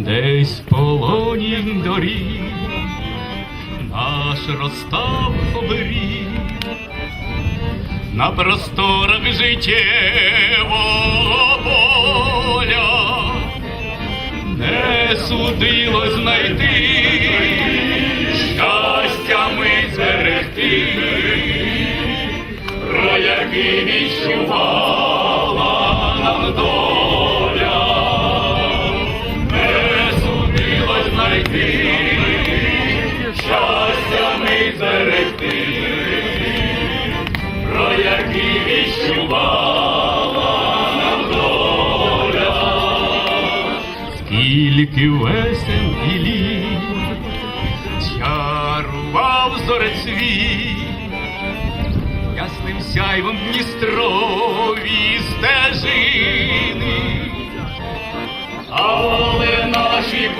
десь в полоні доріг, наш розстав оберіг, на просторах життєвого поля, не судилось знайти, щастя ми зберегти, про який відчувала нам доля, знайти, щастя ми зберегти, про який відчувала нам доля, скільки весен і літ чарував зорецвіт, ясним сяйвом Дністрові стежини,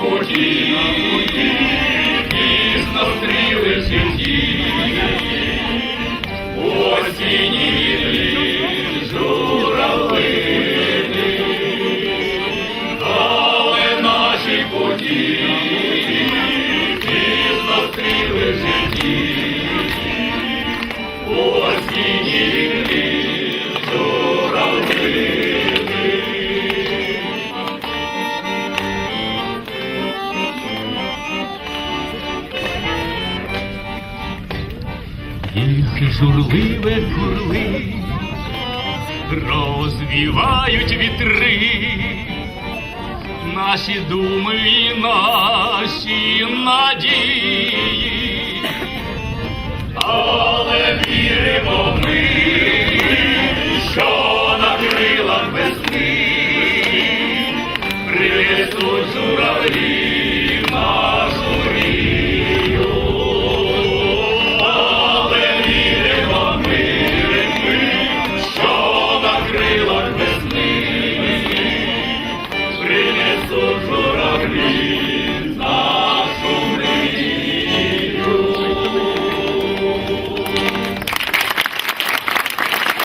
путі пізно стріли житті, осінні журавлини, але наші путі пізно стріли в житті, осінні Їх журливе курли розвівають вітри, наші думи і наші надії,